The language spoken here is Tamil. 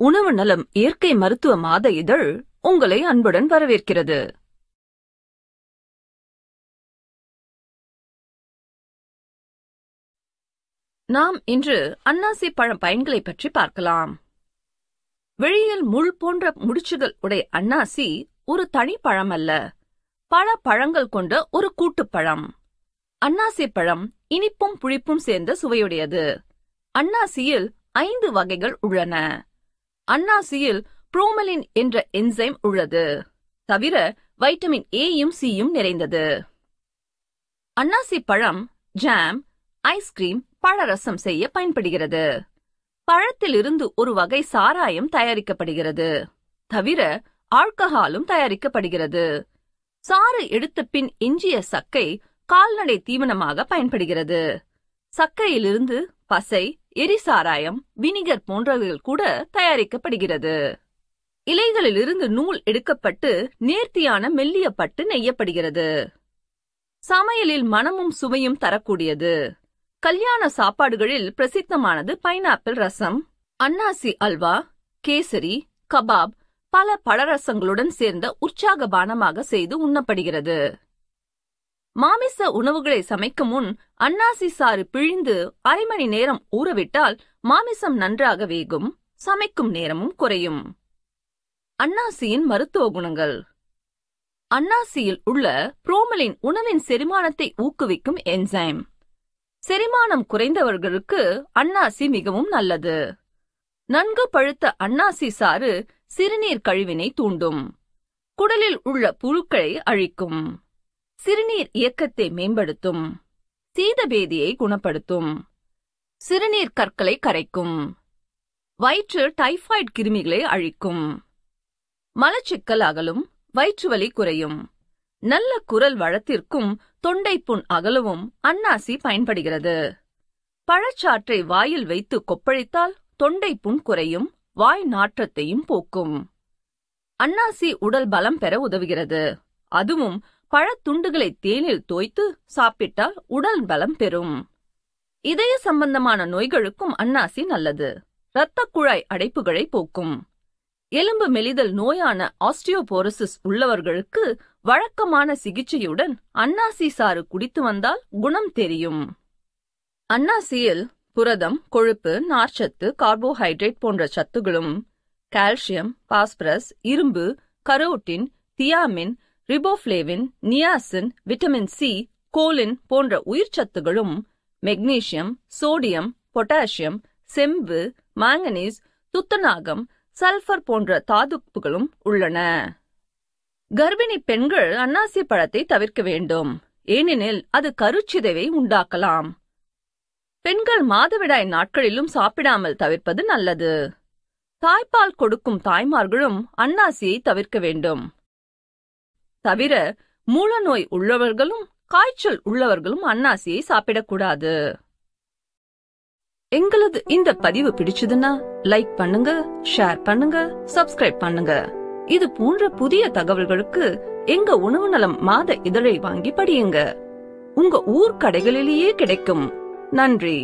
உணவு நலம் இயற்கை மருத்துவ மாத இதழ் உங்களை அன்புடன் வரவேற்கிறது. நாம் இன்று அன்னாசி பழம் பயன்களை பற்றி பார்க்கலாம். வெளியில் முள் போன்ற முடிச்சுகள் உடைய அன்னாசி ஒரு தனி பழம் அல்ல. பல பழங்கள் கொண்ட ஒரு கூட்டுப்பழம். அன்னாசி பழம் இனிப்பும் புளிப்பும் சேர்ந்த சுவையுடையது. அன்னாசியில் ஐந்து வகைகள் உள்ளன. அன்னாசியில் புரோமலின் என்ற என்சைம் உள்ளது. தவிர வைட்டமின் ஏயும் சியும் நிறைந்தது. அன்னாசி பழம் ஜாம் ஐஸ்கிரீம் பழரசம் செய்ய பயன்படுகிறது. பழத்திலிருந்து ஒரு வகை சாராயம் தயாரிக்கப்படுகிறது. தவிர ஆல்கஹாலும் தயாரிக்கப்படுகிறது. சாறு எடுத்த பின் எஞ்சிய சக்கை கால்நடை தீவனமாக பயன்படுகிறது. சக்கையிலிருந்து பசை எரிசாராயம் வினிகர் போன்றவைகள் கூட தயாரிக்கப்படுகிறது. இலைகளிலிருந்து நூல் எடுக்கப்பட்டு நேர்த்தியான மெல்லிய பட்டு நெய்யப்படுகிறது. சமையலில் மனமும் சுவையும் தரக்கூடியது. கல்யாண சாப்பாடுகளில் பிரசித்தமானது பைனாப்பிள் ரசம் அன்னாசி அல்வா கேசரி கபாப் பல பழரசங்களுடன் சேர்ந்த உற்சாக பானமாக செய்து உண்ணப்படுகிறது. மாமிச உணவுகளை சமைக்கும் முன் அன்னாசி சாறு பிழிந்து அரை மணி நேரம் ஊறவிட்டால் மாமிசம் நன்றாக வேகும். சமைக்கும் நேரமும் குறையும். அன்னாசியின் மருத்துவ குணங்கள். அன்னாசியில் உள்ள புரோமலின் உணவின் செரிமானத்தை ஊக்குவிக்கும் என்சைம். செரிமானம் குறைந்தவர்களுக்கு அன்னாசி மிகவும் நல்லது. நன்கு பழுத்த அன்னாசி சாறு சிறுநீர் கழிவினை தூண்டும். குடலில் உள்ள புழுக்களை அழிக்கும். சிறுநீர் இயக்கத்தை மேம்படுத்தும். சீதபேதியை குணப்படுத்தும். சிறுநீர் கற்களை கரைக்கும். வயிற்று டைபாய்டு கிருமிகளை அழிக்கும். மலச்சிக்கல் அகலும் வயிற்றுவலி குறையும். நல்ல குரல் வளத்திற்கும் தொண்டைப்புண் அகலவும் அன்னாசி பயன்படுகிறது. பழச்சாற்றை வாயில் வைத்து கொப்பளித்தால் தொண்டைப்புண் குறையும் வாய் நாற்றத்தையும் போக்கும். அன்னாசி உடல் பலம் பெற உதவுகிறது. அதுவும் பழத்துண்டுகளை தேனில் தோய்த்து சாப்பிட்டால் உடல் பலம் பெறும். இதய சம்பந்தமான நோய்களுக்கும் அன்னாசி நல்லது. இரத்த குழாய் அடைப்புகளை போக்கும். எலும்பு மெலிதல் நோயான ஆஸ்டியோபோரோசிஸ் உள்ளவர்களுக்கு வழக்கமான சிகிச்சையுடன் அன்னாசி சாறு குடித்து வந்தால் குணம் தெரியும். அன்னாசியில் புரதம் கொழுப்பு நார்ச்சத்து கார்போஹைட்ரேட் போன்ற சத்துகளும் கால்சியம் பாஸ்பரஸ் இரும்பு carotene thiamine riboflavin niacin vitamin C choline போன்ற உயிர்ச்சத்துகளும் மெக்னீசியம் சோடியம் பொட்டாசியம் செம்பு மாங்கனீஸ் துத்தநாகம் சல்பர் போன்ற தாதுப்புகளும் உள்ளன. கர்ப்பிணி பெண்கள் அன்னாசி பழத்தை தவிர்க்க வேண்டும். ஏனெனில் அது கருச்சிதைவை உண்டாக்கலாம். பெண்கள் மாதவிடாய் நாட்களிலும் சாப்பிடாமல் தவிர்ப்பது நல்லது. தாய்ப்பால் கொடுக்கும் தாய்மார்களும் அன்னாசியை தவிர்க்க வேண்டும். தவிர மூலநோய் உள்ளவர்களும் காய்ச்சல் உள்ளவர்களும் அன்னாசியை சாப்பிடக்கூடாது. எங்களது இந்த பதிவு பிடிச்சதுன்னா லைக் பண்ணுங்க ஷேர் பண்ணுங்க சப்ஸ்கிரைப் பண்ணுங்க. இது போன்ற புதிய தகவல்களுக்கு எங்க உணவு நலம் மாத இதழை வாங்கி படியுங்க. உங்க ஊர் கடைகளிலேயே கிடைக்கும். நன்றி.